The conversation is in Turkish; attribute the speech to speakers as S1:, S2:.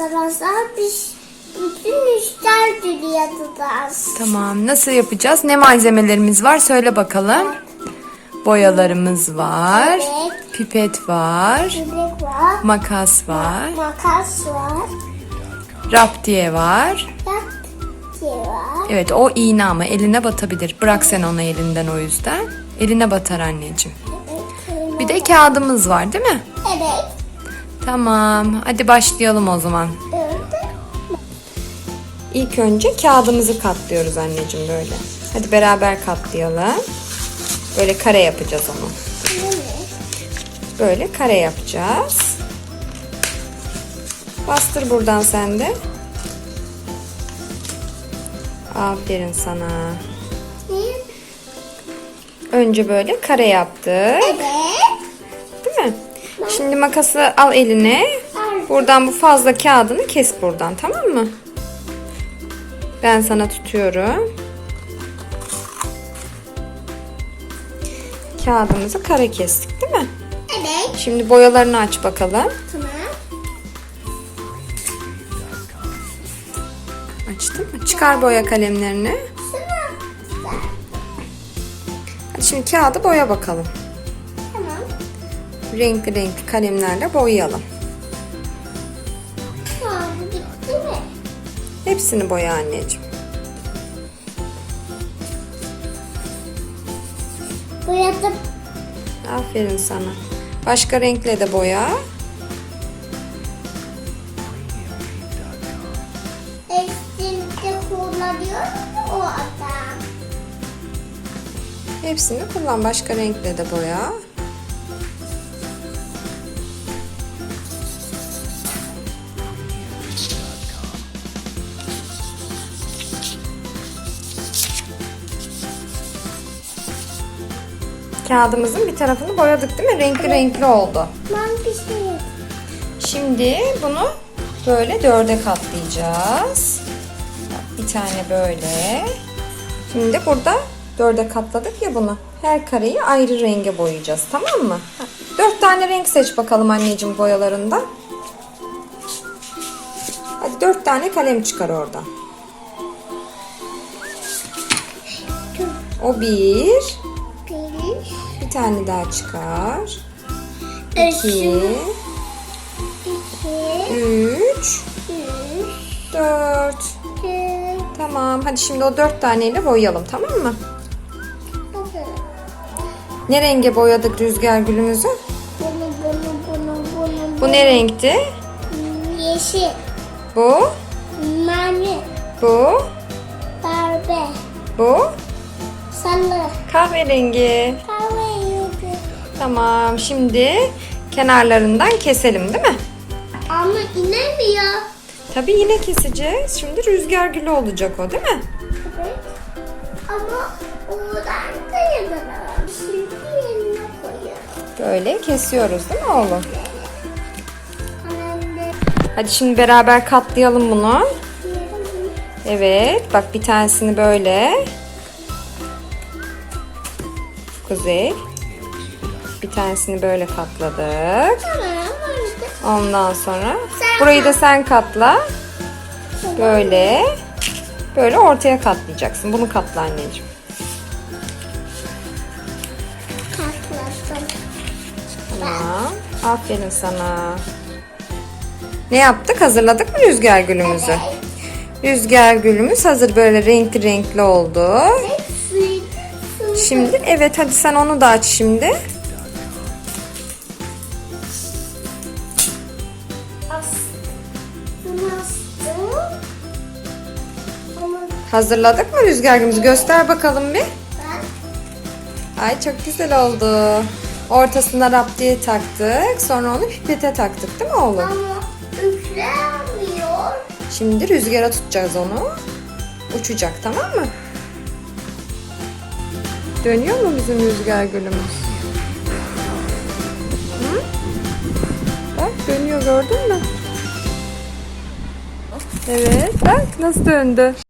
S1: arkadaşlar biz bütün işler dünyadayız.
S2: Tamam nasıl yapacağız? Ne malzemelerimiz var söyle bakalım. Boyalarımız var.
S1: Evet.
S2: Pipet var.
S1: Bebek var.
S2: Makas var.
S1: Makas var.
S2: Raptiye var.
S1: Yaptı var.
S2: Evet o iğne ama eline batabilir. Bırak sen onu elinden o yüzden. Eline batar anneciğim.
S1: Evet.
S2: Bir de kağıdımız var değil mi?
S1: Evet.
S2: Tamam. Hadi başlayalım o zaman. İlk önce kağıdımızı katlıyoruz anneciğim böyle. Hadi beraber katlayalım. Böyle kare yapacağız onu. Böyle kare yapacağız. Bastır buradan sen de. Aferin sana. Önce böyle kare yaptık.
S1: Evet.
S2: Şimdi makası al eline. Buradan bu fazla kağıdını kes buradan tamam mı? Ben sana tutuyorum. Kağıdımızı kare kestik değil mi?
S1: Evet.
S2: Şimdi boyalarını aç bakalım.
S1: Tamam.
S2: Açtın mı? Çıkar boya kalemlerini.
S1: Tamam.
S2: Hadi şimdi kağıdı boya bakalım. Renkli renkli kalemlerle boyayalım.
S1: Tamam. Bitti mi?
S2: Hepsini boya anneciğim.
S1: Boyadım.
S2: Aferin sana. Başka renkle de boya.
S1: Hepsinde kullanıyor o adam.
S2: Hepsini kullan. Başka renkle de boya. Kağıdımızın bir tarafını boyadık değil mi? Renkli renkli oldu.
S1: Ben bir şey
S2: Şimdi bunu böyle dörde katlayacağız. Bir tane böyle. Şimdi burada dörde katladık ya bunu. Her kareyi ayrı renge boyayacağız. Tamam mı? Dört tane renk seç bakalım anneciğim boyalarında. Hadi dört tane kalem çıkar oradan. O bir.
S1: Bir,
S2: tane daha çıkar.
S1: iki,
S2: Üç. Dört. Tamam. Hadi şimdi o dört taneyle boyayalım tamam mı? Ne renge boyadık rüzgar gülümüzü? Bu ne renkti?
S1: Yeşil,
S2: Bu,
S1: mavi,
S2: bu,
S1: darbe,
S2: bu.
S1: Sarı,
S2: Kahverengi.
S1: kahverengi.
S2: Tamam. Şimdi kenarlarından keselim değil mi?
S1: Ama inemiyor.
S2: Tabii yine keseceğiz. Şimdi rüzgar gülü olacak o değil mi?
S1: Evet. Ama oradan da yapamam. Şimdi yerine koyuyorum.
S2: Böyle kesiyoruz değil mi oğlum? Hadi şimdi beraber katlayalım bunu. Evet. Bak bir tanesini böyle. Kuzey. Bir tanesini böyle katladık. Ondan sonra burayı da sen katla. Böyle. Böyle ortaya katlayacaksın. Bunu katla anneciğim. Tamam. Aferin sana. Ne yaptık? Hazırladık mı rüzgar gülümüzü? Rüzgar gülümüz hazır böyle renkli renkli oldu.
S1: Suyu.
S2: Şimdi evet hadi sen onu da aç şimdi. Hazırladık mı rüzgar gülümüzü? Göster bakalım bir. Ay çok güzel oldu. Ortasına raptiye taktık. Sonra onu pipete taktık değil mi oğlum?
S1: ama üflemiyor.
S2: Şimdi rüzgara tutacağız onu. Uçacak tamam mı? Dönüyor mu bizim rüzgar gülümüz? Hı? Bak dönüyor gördün mü? Evet bak nasıl döndü.